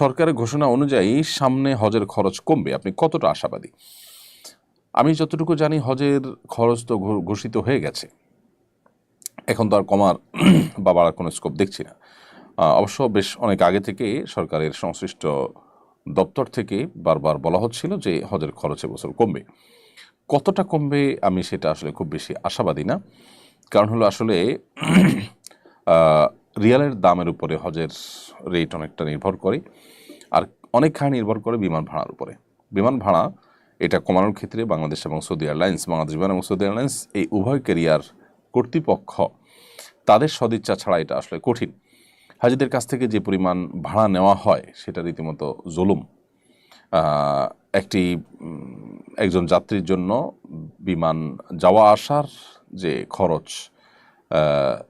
সরকারের ঘোষণা অনুযায়ী সামনে হজের খরচ কমবে। আপনি কতটা আশাবাদী? আমি যতটুকু জানি হজের খরচ তো ঘোষিত হয়ে গেছে। এখন তো আর কমার বা বাড়ার কোনো স্কোপ দেখছি না। অবশ্য বেশ অনেক আগে থেকে সরকারের সংশ্লিষ্ট দপ্তর থেকে বারবার বলা হচ্ছিল যে হজের খরচ এবছর কমবে। কতটা কমবে আমি সেটা আসলে খুব বেশি আশাবাদী না। কারণ হলো আসলে রিয়ালের দামের উপরে হজের রেট অনেকটা নির্ভর করে, আর অনেকখানি নির্ভর করে বিমান ভাড়ার উপরে। বিমান ভাড়া এটা কমানোর ক্ষেত্রে বাংলাদেশ এবং সৌদি এয়ারলাইন্স বাংলাদেশ বিমান এবং সৌদি এয়ারলাইন্স এই উভয় ক্যারিয়ার কর্তৃপক্ষ তাদের সদিচ্ছা ছাড়া এটা আসলে কঠিন। হাজিদের কাছ থেকে যে পরিমাণ ভাড়া নেওয়া হয় সেটা রীতিমতো জুলুম। একটি একজন যাত্রীর জন্য বিমান যাওয়া আসার যে খরচ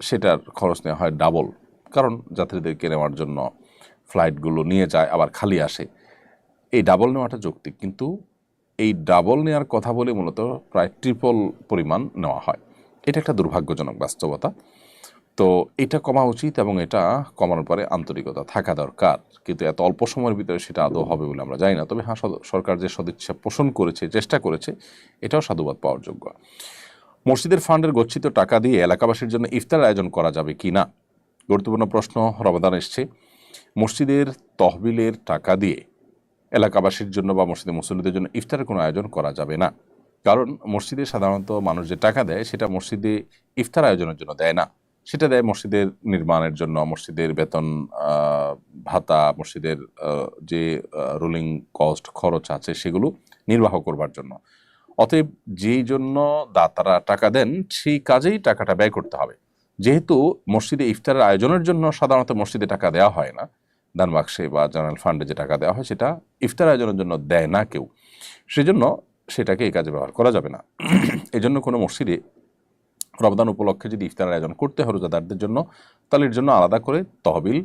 সেটার খরচ নেওয়া হয় ডাবল কারণ যাত্রীদেরকে নেওয়ার জন্য ফ্লাইটগুলো নিয়ে যায়, আবার খালি আসে। এই ডাবল নেওয়াটা যৌক্তিক, কিন্তু এই ডাবল নেওয়ার কথা বলে মূলত প্রায় ট্রিপল পরিমাণ নেওয়া হয়। এটা একটা দুর্ভাগ্যজনক বাস্তবতা। তো এটা কমা উচিত এবং এটা কমানোর পরে আন্তরিকতা থাকা দরকার। কিন্তু এত অল্প সময়ের ভিতরে সেটা আদৌ হবে বলে আমরা জানি না। তবে হ্যাঁ সরকার যে সদিচ্ছা পোষণ করেছে, চেষ্টা করেছে, এটাও সাধুবাদ পাওয়ার যোগ্য। মসজিদের ফান্ডের গচ্ছিত টাকা দিয়ে এলাকাবাসীর জন্য ইফতার আয়োজন করা যাবে কি না? গুরুত্বপূর্ণ প্রশ্ন রমাদান এসছে। মসজিদের তহবিলের টাকা দিয়ে এলাকাবাসীর জন্য বা মসজিদে মুসল্লিদের জন্য ইফতারের কোনো আয়োজন করা যাবে না। কারণ মসজিদে সাধারণত মানুষ যে টাকা দেয়, সেটা মসজিদে ইফতার আয়োজনের জন্য দেয় না। সেটা দেয় মসজিদের নির্মাণের জন্য, মসজিদের বেতন ভাতা, মসজিদের যে রুলিং কস্ট খরচ আছে, সেগুলো নির্বাহ করবার জন্য। অতএব যেই জন্য দাতারা টাকা দেন, সেই কাজেই টাকাটা ব্যয় করতে হবে। যেহেতু মসজিদে ইফতারের আয়োজনের জন্য সাধারণত মসজিদে টাকা দেওয়া হয় না দান বাক্সে বা জেনারেল ফান্ডে যে টাকা দেওয়া হয় সেটা ইফতার আয়োজনের জন্য দেয় না কেউ। সেজন্য সেটাকে এই কাজে ব্যবহার করা যাবে না। এই জন্য কোনো মসজিদে রমদান উপলক্ষে যদি ইফতার আয়োজন করতে হয় রোজাদারদের জন্য, তাহলে এর জন্য আলাদা করে তহবিল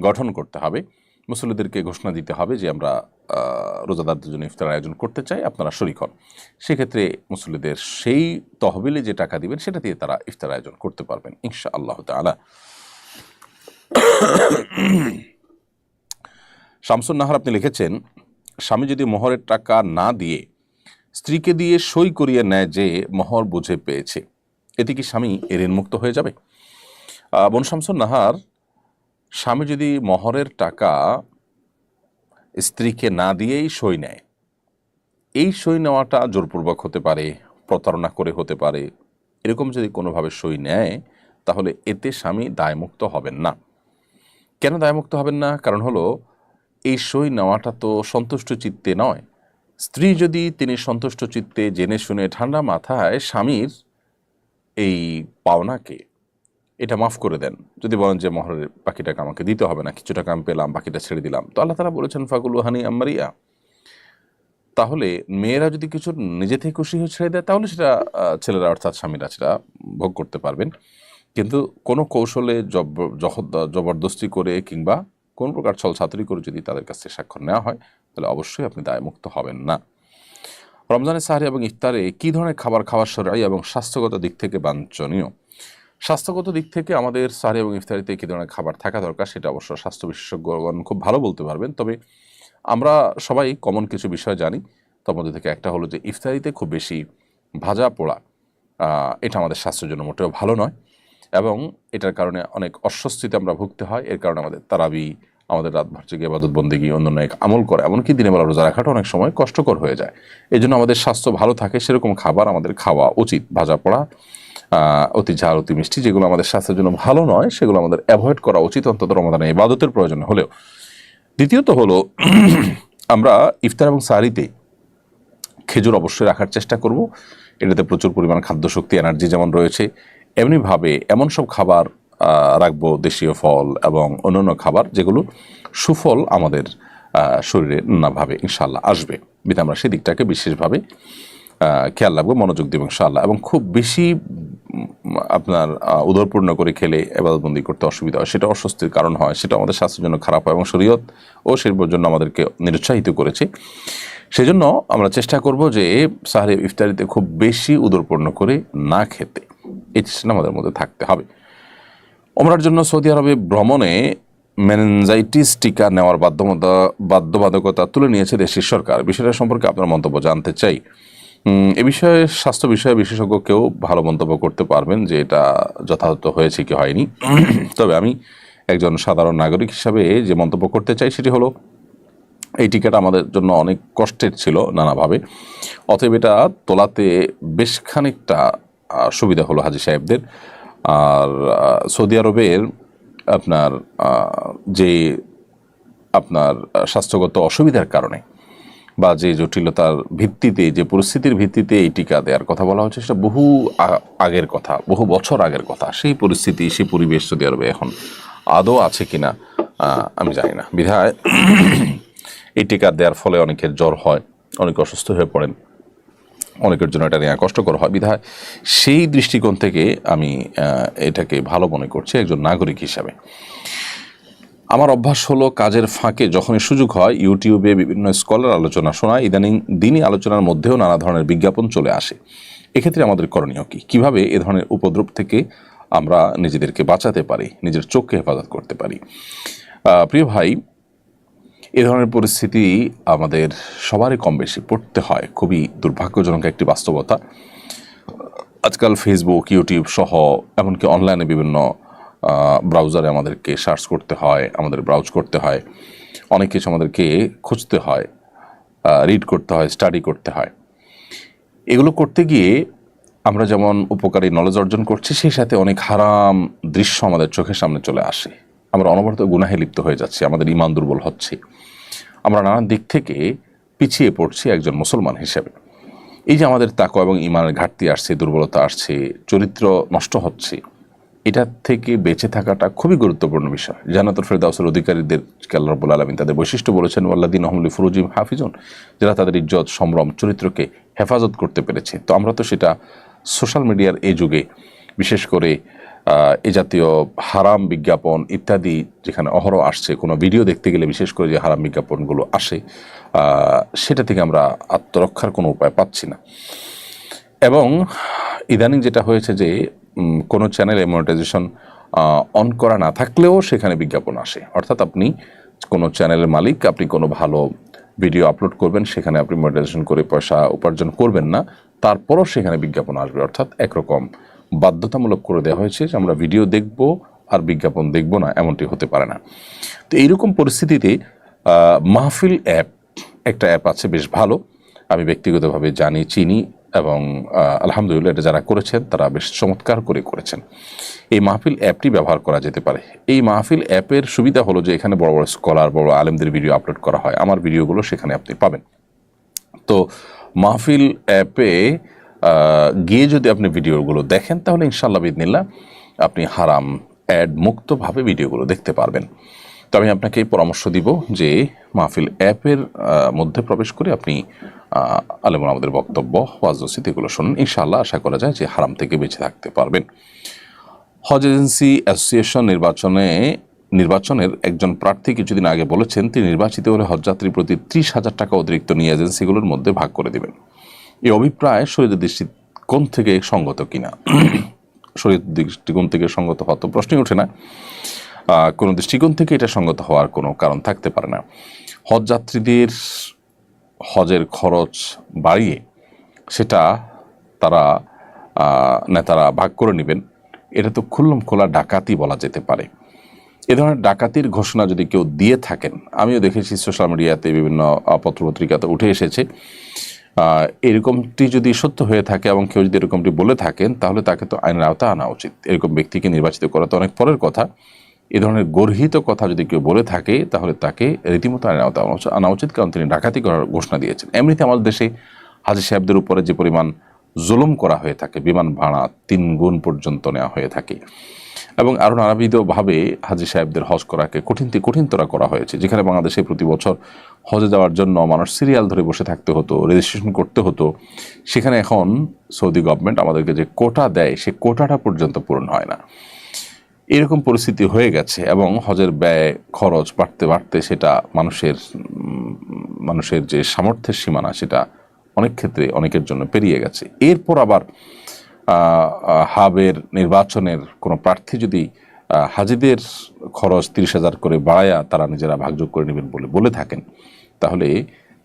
গঠন করতে হবে। মুসল্লিদেরকে ঘোষণা দিতে হবে যে আমরা রোজাদারদের জন্য ইফতার আয়োজন করতে চাই, আপনারা শরিক হন। সেক্ষেত্রে মুসল্লিদের সেই তহবিলে যে টাকা দিবেন, সেটা দিয়ে তারা ইফতার আয়োজন করতে পারবেন ইনশা আল্লাহ তালা শামসুন নাহার আপনি লিখেছেন, স্বামী যদি মোহরের টাকা না দিয়ে স্ত্রীকে দিয়ে সই করিয়ে নেয় যে মোহর বুঝে পেয়েছে, এতে কি স্বামী ঋণ মুক্ত হয়ে যাবে? বোন শামসুন নাহার স্বামী যদি মহরের টাকা স্ত্রীকে না দিয়েই সই নেয়, এই সই নেওয়াটা জোরপূর্বক হতে পারে, প্রতারণা করে হতে পারে, এরকম যদি কোনোভাবে সই নেয়, তাহলে এতে স্বামী দায়মুক্ত হবেন না। কেন দায়মুক্ত হবেন না? কারণ হলো, এই সই নেওয়াটা তো সন্তুষ্ট চিত্তে নয়। স্ত্রী যদি তিনি সন্তুষ্ট চিত্তে জেনে শুনে ঠান্ডা মাথায় স্বামীর এই পাওনাকে এটা মাফ করে দেন। যদি বলেন যে মহরের বাকি টাকা আমাকে দিতে হবে না, কিছু টাকা আমি পেলাম, বাকিটা ছেড়ে দিলাম। তো আল্লাহ তারা বলেছেন ফাগুল হানি আম্মারিয়া তাহলে মেয়েরা যদি কিছু নিজে থেকে খুশি হয়ে ছেড়ে দেয়, তাহলে সেটা ছেলেরা অর্থাৎ স্বামীরা সেটা ভোগ করতে পারবেন। কিন্তু কোনো কৌশলে জবরদস্তি করে কিংবা কোন প্রকার ছল ছাত্রী করে যদি তাদের কাছ থেকে স্বাক্ষর নেওয়া হয়, তাহলে অবশ্যই আপনি দায়মুক্ত হবেন না। রমজানের সাহারি এবং ইফতারে কী ধরনের খাবার খাওয়ার সরাই এবং স্বাস্থ্যগত দিক থেকে বাঞ্ছনীয়? স্বাস্থ্যগত দিক থেকে আমাদের সাহারি এবং ইফতারিতে কী ধরনের খাবার থাকা দরকার সেটা অবশ্য স্বাস্থ্য বিশেষজ্ঞগণ খুব ভালো বলতে পারবেন। তবে আমরা সবাই কমন কিছু বিষয় জানি, তার মধ্যে থেকে একটা হলো যে ইফতারিতে খুব বেশি ভাজা পোড়া এটা আমাদের স্বাস্থ্যের জন্য মোটেও ভালো নয় এবং এটার কারণে অনেক অস্বস্তিতে আমরা ভুগতে হয়। এর কারণে আমাদের তারাবি, আমাদের রাতভর জেগে আবাদত বন্দিগি অন্যান্য এক আমল করে, এমনকি দিনে বেলা রোজা রাখাটা অনেক সময় কষ্টকর হয়ে যায়। এই জন্য আমাদের স্বাস্থ্য ভালো থাকে, সেরকম খাবার আমাদের খাওয়া উচিত। ভাজা পোড়া অতি ঝাল, অতি মিষ্টি, যেগুলো আমাদের স্বাস্থ্যের জন্য ভালো নয়, সেগুলো আমাদের অ্যাভয়েড করা উচিত, অন্তত রমাদানে ইবাদতের প্রয়োজন হলেও। দ্বিতীয়ত হলো, আমরা ইফতার এবং সারিতে খেজুর অবশ্যই রাখার চেষ্টা করব। এটাতে প্রচুর পরিমাণ খাদ্য শক্তি এনার্জি যেমন রয়েছে, এমনিভাবে এমন সব খাবার রাখব, দেশীয় ফল এবং অন্যান্য খাবার যেগুলো সুফল আমাদের শরীরে নানাভাবে ইনশাল্লাহ আসবে। বিধে আমরা সেদিকটাকে বিশেষভাবে খেয়াল রাখব, মনোযোগ দেবো ইনশাআল্লাহ এবং খুব বেশি আপনার উদরপূর্ণ করে খেলে এবাদতবন্দি করতে অসুবিধা হয়। সেটা অস্বস্তির কারণ হয়, সেটা আমাদের স্বাস্থ্যের জন্য খারাপ হয় এবং শরীয়ত ও শিল্পর জন্য আমাদেরকে নিরুৎসাহিত করেছে। সেজন্য আমরা চেষ্টা করব যে সাহারি ইফতারিতে খুব বেশি উদরপূর্ণ করে না খেতে। এই চেষ্টা আমাদের মধ্যে থাকতে হবে। ওমরার জন্য সৌদি আরবে ভ্রমণে মেনেঞ্জাইটিস টিকা নেওয়ার বাধ্যবাধকতা তুলে নিয়েছে দেশের সরকার। বিষয়টা সম্পর্কে আপনার মন্তব্য জানতে চাই। এ বিষয়ে স্বাস্থ্য বিষয়ে বিশেষজ্ঞ কেউ ভালো মন্তব্য করতে পারবেন যে এটা যথাযথ হয়েছে কি হয়নি। তবে আমি একজন সাধারণ নাগরিক হিসাবে যে মন্তব্য করতে চাই সেটি হলো, এই টিকাটা আমাদের জন্য অনেক কষ্টের ছিল নানাভাবে। অতএব এটা তোলাতে বেশ খানিকটা সুবিধা হলো হাজি সাহেবদের। আর সৌদি আরবের আপনার যে আপনার স্বাস্থ্যগত অসুবিধার কারণে বা যে জটিলতার ভিত্তিতে, যে পরিস্থিতির ভিত্তিতে এই টিকা দেওয়ার কথা বলা হচ্ছে, সেটা বহু আগের কথা, বহু বছর আগের কথা। সেই পরিস্থিতি, সেই পরিবেশ সৌদি আরবে এখন আদৌ আছে কিনা আমি জানি না। বিধায় এই টিকা দেওয়ার ফলে অনেকের জ্বর হয়, অনেক অসুস্থ হয়ে পড়েন, অনেকের জন্য এটা নেওয়া কষ্টকর হয়। বিধায় সেই দৃষ্টিকোণ থেকে আমি এটাকে ভালো মনে করছি একজন নাগরিক হিসাবে। আমার অভ্যাস হলো কাজের ফাঁকে যখনই সুযোগ হয়, ইউটিউবে বিভিন্ন স্কলার আলোচনা শোনা, ইদানিং দিনই আলোচনার মধ্যেও নানা ধরনের বিজ্ঞাপন চলে আসে। এক্ষেত্রে আমাদের করণীয় কি? কীভাবে এ ধরনের উপদ্রব থেকে আমরা নিজেদেরকে বাঁচাতে পারি, নিজের চোখকে হেফাজত করতে পারি? প্রিয় ভাই, এ ধরনের পরিস্থিতি আমাদের সবারই কম বেশি পড়তে হয়, খুবই দুর্ভাগ্যজনক একটি বাস্তবতা। আজকাল ফেসবুক ইউটিউব সহ, এমনকি অনলাইনে বিভিন্ন ব্রাউজারে আমাদেরকে সার্চ করতে হয়, আমাদের ব্রাউজ করতে হয়। অনেক কিছু আমাদেরকে খুঁজতে হয় রিড করতে হয় স্টাডি করতে হয়। এগুলো করতে গিয়ে আমরা যেমন উপকারী নলেজ অর্জন করছি, সেই সাথে অনেক হারাম দৃশ্য আমাদের চোখের সামনে চলে আসে। আমরা অনবরত গুনাহে লিপ্ত হয়ে যাচ্ছি, আমাদের ইমান দুর্বল হচ্ছে। আমরা নানান দিক থেকে পিছিয়ে পড়ছি একজন মুসলমান হিসেবে। এই যে আমাদের তাকওয়া এবং ইমানের ঘাটতি আসছে, দুর্বলতা আসছে, চরিত্র নষ্ট হচ্ছে এটা থেকে বেঁচে থাকাটা খুবই গুরুত্বপূর্ণ বিষয়। জানাতুল ফেরদাউসের অধিকারীদের আল্লাহ রব্বুল আলমিন তাদের বৈশিষ্ট্য বলেছেন ওয়াল্লাদিন আহমলি ফুরুজিম হাফিজুন, যারা তাদের ইজ্জত, সম্ভ্রম, চরিত্রকে হেফাজত করতে পেরেছে। তো আমরা তো সেটা সোশ্যাল মিডিয়ার এই যুগে, বিশেষ করে এ জাতীয় হারাম বিজ্ঞাপন ইত্যাদি যেখানে অহরহ আসছে, কোনো ভিডিও দেখতে গেলে বিশেষ করে যে হারাম বিজ্ঞাপনগুলো আসে সেটা থেকে আমরা আত্মরক্ষার কোনো উপায় পাচ্ছি না। এবং ইদানিং যেটা হয়েছে যে কোনো চ্যানেলে মনিটাইজেশন অন করা না থাকলেও সেখানে বিজ্ঞাপন আসে। অর্থাৎ আপনি কোনো চ্যানেলের মালিক, আপনি কোনো ভালো ভিডিও আপলোড করবেন, সেখানে আপনি মনিটাইজেশন করে পয়সা উপার্জন করবেন না, তারপরও সেখানে বিজ্ঞাপন আসবে। অর্থাৎ একরকম বাধ্যতামূলক করে দেওয়া হয়েছে যে, আমরা ভিডিও দেখব আর বিজ্ঞাপন দেখব না, এমনটি হতে পারে না। তো এইরকম পরিস্থিতিতে মাহফিল অ্যাপ একটা অ্যাপ আছে, বেশ ভালো। আমি ব্যক্তিগতভাবে জানি, চিনি এবং আলহামদুলিল্লাহ এটা যারা করেছেন তারা বেশ চমৎকার করে করেছেন। এই মাহফিল অ্যাপটি ব্যবহার করা যেতে পারে। এই মাহফিল অ্যাপের সুবিধা হলো যে এখানে বড় বড় স্কলার বড় আলেমদের ভিডিও আপলোড করা হয়। আমার ভিডিওগুলো সেখানে আপনি পাবেন। তো মাহফিল অ্যাপে গিয়ে যদি আপনি ভিডিওগুলো দেখেন, তাহলে ইনশাল্লাহ বিদিনিল্লা আপনি হারাম অ্যাড মুক্তভাবে ভিডিওগুলো দেখতে পারবেন। তো আমি আপনাকে পরামর্শ দিব যে মাহফিল অ্যাপের মধ্যে প্রবেশ করে আপনি আহ, আলেমন আমাদের বক্তব্য ওয়াজসিত এগুলো শুনুন। ইনশাআল্লাহ আশা করা যায় যে হারাম থেকে বেঁচে থাকতে পারবেন। হজ এজেন্সি অ্যাসোসিয়েশন নির্বাচনে নির্বাচনের একজন প্রার্থী কিছুদিন আগে বলেছেন তিনি নির্বাচিত হলে হজযাত্রী প্রতি ত্রিশ হাজার টাকা অতিরিক্ত নিয়ে এজেন্সিগুলোর মধ্যে ভাগ করে দেবেন। এই অভিপ্রায় শরীরের দৃষ্টিকোণ থেকে সঙ্গত কিনা? শরীর দৃষ্টিকোণ থেকে সঙ্গত হওয়া তো প্রশ্নই ওঠে না। কোনো দৃষ্টিকোণ থেকে এটা সঙ্গত হওয়ার কোনো কারণ থাকতে পারে না। হজ যাত্রীদের হজের খরচ বাড়িয়ে সেটা তারা নেতারা ভাগ করে নেবেন। এটা তো খুল্লম খোলা ডাকাতি বলা যেতে পারে। এ ধরনের ডাকাতির ঘোষণা যদি কেউ দিয়ে থাকেন, আমিও দেখেছি সোশ্যাল মিডিয়াতে বিভিন্ন পত্রপত্রিকাতে উঠে এসেছে। এরকমটি যদি সত্য হয়ে থাকে এবং কেউ যদি এরকমটি বলে থাকেন, তাহলে তাকে তো আইনের আওতায় আনা উচিত। এরকম ব্যক্তিকে নির্বাচিত করা তো অনেক পরের কথা। এ ধরনের গর্হিত কথা যদি কেউ বলে থাকে, তাহলে তাকে রীতিমতো আনা উচিত- কারণ তিনি ডাকাতি করার ঘোষণা দিয়েছেন। এমনিতে আমাদের দেশে হাজি সাহেবদের উপরে যে পরিমাণ জুলুম করা হয়ে থাকে, বিমান ভাড়া তিন গুণ পর্যন্ত নেওয়া হয়ে থাকে। এবং আরও নানাবিধভাবে হাজি সাহেবদের হজ করাকে কঠিন কঠিনতরা করা হয়েছে। যেখানে বাংলাদেশে প্রতি বছর হজে যাওয়ার জন্য মানুষ সিরিয়াল ধরে বসে থাকতে হতো রেজিস্ট্রেশন করতে হতো। সেখানে এখন সৌদি গভর্নমেন্ট আমাদেরকে যে কোটা দেয়, সে কোটাটা পর্যন্ত পূরণ হয় না। এরকম পরিস্থিতি হয়ে গেছে এবং হজের ব্যয়, খরচ বাড়তে বাড়তে সেটা মানুষের মানুষের যে সামর্থ্যের সীমানা সেটা অনেক ক্ষেত্রে অনেকের জন্য পেরিয়ে গেছে। এরপর আবার হাবের নির্বাচনের কোনো প্রার্থী যদি হাজিদের খরচ তিরিশ হাজার করে বাড়ায়া তারা নিজেরা ভাগযোগ করে নেবেন বলে বলে থাকেন, তাহলে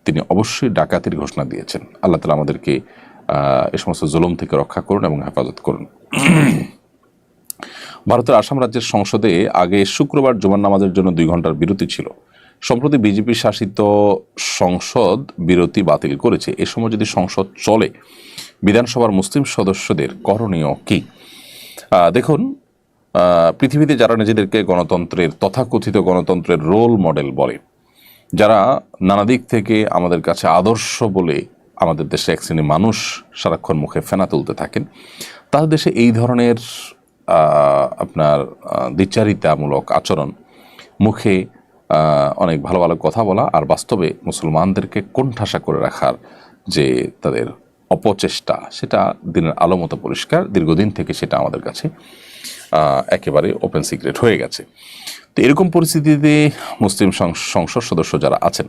তিনি অবশ্যই ডাকাতির ঘোষণা দিয়েছেন। আল্লাহ তালা আমাদেরকে এ সমস্ত জুলুম থেকে রক্ষা করুন এবং হেফাজত করুন। ভারতের আসাম রাজ্যের সংসদে আগে শুক্রবার জুমার নামাজের জন্য দুই ঘণ্টার বিরতি ছিল। সম্প্রতি বিজেপি শাসিত সংসদ বিরতি বাতিল করেছে। এ সময় যদি সংসদ চলে, বিধানসভার মুসলিম সদস্যদের করণীয় কি? দেখুন পৃথিবীতে যারা নিজেদেরকে গণতন্ত্রের, তথাকথিত গণতন্ত্রের রোল মডেল বলে, যারা নানা দিক থেকে আমাদের কাছে আদর্শ বলে আমাদের দেশে এক শ্রেণির মানুষ সারাক্ষণ মুখে ফেনা তুলতে থাকেন, তাদের দেশে এই ধরনের আপনার দ্বিচারিতামূলক আচরণ। মুখে অনেক ভালো ভালো কথা বলা আর বাস্তবে মুসলমানদেরকে কোণঠাসা করে রাখার যে তাদের অপচেষ্টা, সেটা দিনের আলো মতো পরিষ্কার। দীর্ঘদিন থেকে সেটা আমাদের কাছে একেবারে ওপেন সিক্রেট হয়ে গেছে। তো এরকম পরিস্থিতিতে মুসলিম সংসদ সদস্য যারা আছেন,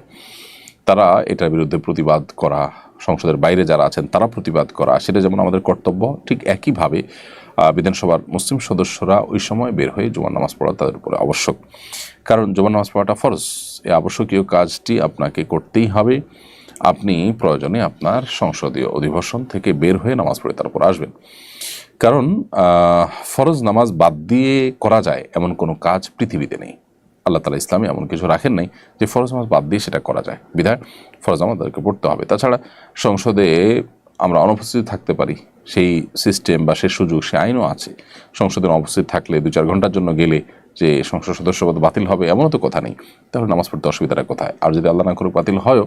তারা এটার বিরুদ্ধে প্রতিবাদ করা সংসদের বাইরে যারা আছেন, তারা প্রতিবাদ করা। সেটা যেমন আমাদের কর্তব্য, ঠিক একইভাবে বিধানসভার মুসলিম সদস্যরা ওই সময় বের হয়ে জুমার নামাজ পড়া তাদের উপরে আবশ্যক। কারণ জুমার নামাজ পড়াটা ফরজ। এই আবশ্যকীয় কাজটি আপনাকে করতেই হবে। আপনি প্রয়োজনে আপনার সংসদীয় অধিবেশন থেকে বের হয়ে নামাজ পড়ে তারপর আসবেন। কারণ ফরজ নামাজ বাদ দিয়ে করা যায় এমন কোনো কাজ পৃথিবীতে নেই। আল্লাহ তালা ইসলামে এমন কিছু রাখেন নাই যে ফরজ নামাজ বাদ দিয়ে সেটা করা যায়। বিধায় ফরজ আমাদেরকে পড়তে হবে। তাছাড়া সংসদে আমরা অনুপস্থিত থাকতে পারি। সেই সিস্টেম বা সেই সুযোগ সে আইনও আছে। সংসদে অনুপস্থিত থাকলে দু চার ঘণ্টার জন্য গেলে যে সংসদ সদস্যপদ বাতিল হবে এমনও তো কথা নেই। তাহলে নামাজ পড়তে অসুবিধাটা কোথায়? আর যদি আল্লাহ না করুক বাতিল হয়ও,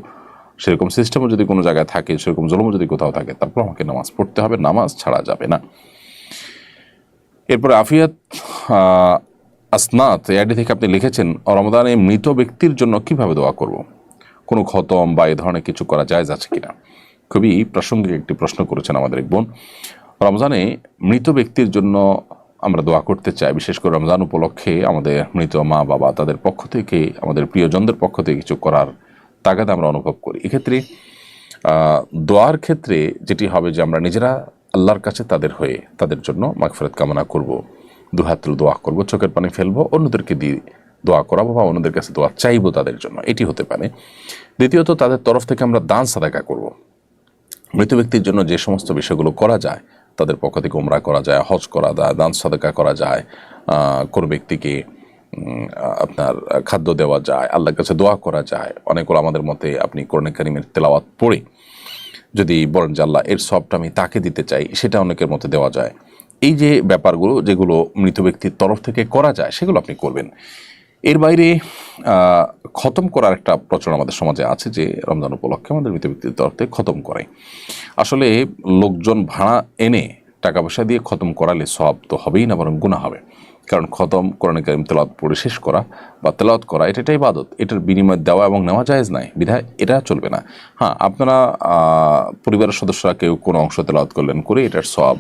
সেরকম সিস্টেমও যদি কোনো জায়গায় থাকে, সেরকম জলমও যদি কোথাও থাকে, তারপর আমাকে নামাজ পড়তে হবে। নামাজ ছাড়া যাবে না। এরপরে আফিয়াত আসনাত এআইডি থেকে আপনি লিখেছেন রমদানে মৃত ব্যক্তির জন্য কীভাবে দোয়া করব? কোনো খতম বা এ ধরনের কিছু করা জায়জ আছে কিনা? খুবই প্রাসঙ্গিক একটি প্রশ্ন করেছেন আমাদের এক বোন। রমজানে মৃত ব্যক্তির জন্য আমরা দোয়া করতে চাই, বিশেষ করে রমজান উপলক্ষে আমাদের মৃত মা, বাবা, তাদের পক্ষ থেকে, আমাদের প্রিয়জনদের পক্ষ থেকে কিছু করার তাগাদ আমরা অনুভব করি। এক্ষেত্রে দোয়ার ক্ষেত্রে যেটি হবে যে আমরা নিজেরা আল্লাহর কাছে তাদের হয়ে তাদের জন্য মাগফিরাত কামনা করব। দুহাত দোয়া করব, চোখের পানি ফেলব, অন্যদেরকে দিয়ে দোয়া করাবো বা অন্যদের কাছে দোয়া চাইব তাদের জন্য। এটি হতে পারে। দ্বিতীয়ত, তাদের তরফ থেকে আমরা দান সাদাকা করব। মৃত ব্যক্তির জন্য যে সমস্ত বিষয়গুলো করা যায়, তাদের পক্ষ থেকে উমরা করা যায়, হজ করা যায়, দান সাদাকা করা যায় কোনো ব্যক্তিকে আপনার খাদ্য দেওয়া যায়, আল্লাহর কাছে দোয়া করা যায়। অনেকগুলো আমাদের মতে আপনি কোরআন কারিমের তেলাওয়াত পড়ে যদি বলেন যে, আল্লাহ, এর সবটা আমি তাকে দিতে চাই, সেটা অনেকের মতে দেওয়া যায়। এই যে ব্যাপারগুলো যেগুলো মৃত ব্যক্তির তরফ থেকে করা যায়, সেগুলো আপনি করবেন। এর বাইরে খতম করার একটা প্রচলন আমাদের সমাজে আছে যে রমজান উপলক্ষে আমাদের মৃত ব্যক্তির তরফ থেকে খতম করে আসলে লোকজন ভাড়া এনে টাকা পয়সা দিয়ে খতম করালে সব তো হবেই না, বরং গুণা হবে। কারণ খতম, কোরআন কারিম তেলাওয়াত পড়ে শেষ করা বা তেলাওয়াত করা, এটা একটা ইবাদত। এটার বিনিময় দেওয়া এবং নেওয়া জায়েজ নাই। বিধায় এটা চলবে না। হ্যাঁ আপনারা পরিবারের সদস্যরা কেউ কোনো অংশ তেলাওয়াত করলেন করে এটার সব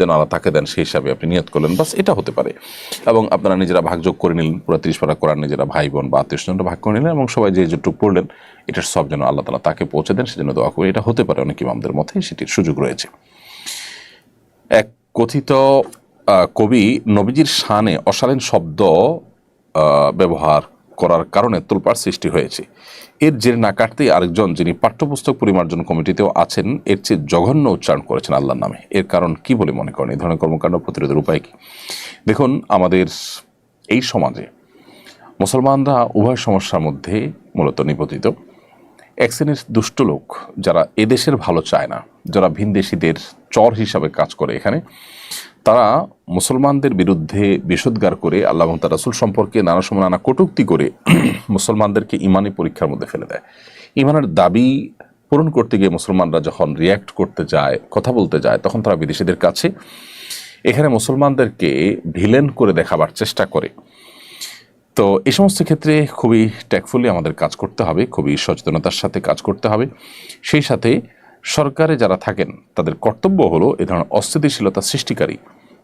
যেন আল্লাহ তাকে দেন, সেই হিসাবে আপনি নিয়ত করলেন। বাস এটা হতে পারে। এবং আপনারা নিজেরা ভাগযোগ করে নিলেন। পুরো তিরিশ পারা করার নিজেরা ভাই, বোন বা আত্মীয় ভাগ করে নিলেন এবং সবাই যে যেটুকু পড়লেন, এটার সব যেন আল্লাহ তালা তাকে পৌঁছে দেন, সেজন্য দোয়া করে। এটা হতে পারে, অনেক ইমামদের মতে সেটির সুযোগ রয়েছে। এক কথিত কবি নবীজির শানে অশালীন শব্দ ব্যবহার করার কারণে তোলপাড় সৃষ্টি হয়েছে। এর জের না কাটতেই আরেকজন যিনি পাঠ্যপুস্তক পরিমার্জন কমিটিতেও আছেন, এর চেয়ে জঘন্য উচ্চারণ করেছেন আল্লাহর নামে। এর কারণ কি বলে মনে করেন? এই ধরনের কর্মকাণ্ড প্রতিরোধের উপায় কী? দেখুন, আমাদের এই সমাজে মুসলমানরা উভয় সমস্যার মধ্যে মূলত নিপতিত। এক শ্রেণির দুষ্ট লোক যারা এদেশের ভালো চায় না, যারা ভিনদেশিদের চর হিসাবে কাজ করে এখানে তারা মুসলমানদের বিরুদ্ধে বিষোদ্গার করে আল্লাহ এবং তার রাসুল সম্পর্কে নানা সময় নানা কটূক্তি করে মুসলমানদেরকে ইমানি পরীক্ষার মধ্যে ফেলে দেয়। ইমানের দাবি পূরণ করতে গিয়ে মুসলমানরা যখন রিয়্যাক্ট করতে যায়, কথা বলতে যায়, তখন তারা বিদেশিদের কাছে এখানে মুসলমানদেরকে ভিলেন করে দেখাবার চেষ্টা করে। তো এই সমস্ত ক্ষেত্রে খুবই ট্যাকফুলি আমাদের কাজ করতে হবে, খুবই সচেতনতার সাথে কাজ করতে হবে। সেই সাথে সরকারে যারা থাকেন, তাদের কর্তব্য হলো এ ধরনের অস্থিতিশীলতা সৃষ্টিকারী।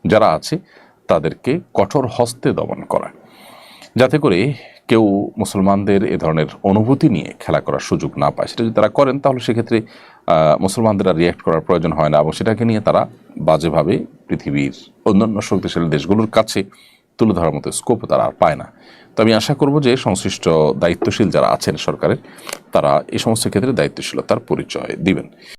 যারা আছে, তাদেরকে কঠোর হস্তে দমন করা। যাতে করে কেউ মুসলমানদের এ ধরনের অনুভূতি নিয়ে খেলা করার সুযোগ না পায়। সেটা যদি তারা করেন, তাহলে সেক্ষেত্রে মুসলমানদের আর রিয়াক্ট করার প্রয়োজন হয় না এবং সেটাকে নিয়ে তারা বাজেভাবে পৃথিবীর অন্যান্য শক্তিশালী দেশগুলোর কাছে তুলে ধরার মতো স্কোপ তারা আর পায় না। তো আমি আশা করব যে সংশ্লিষ্ট দায়িত্বশীল যারা আছেন সরকারের, তারা এই সমস্ত ক্ষেত্রে দায়িত্বশীলতার পরিচয় দিবেন।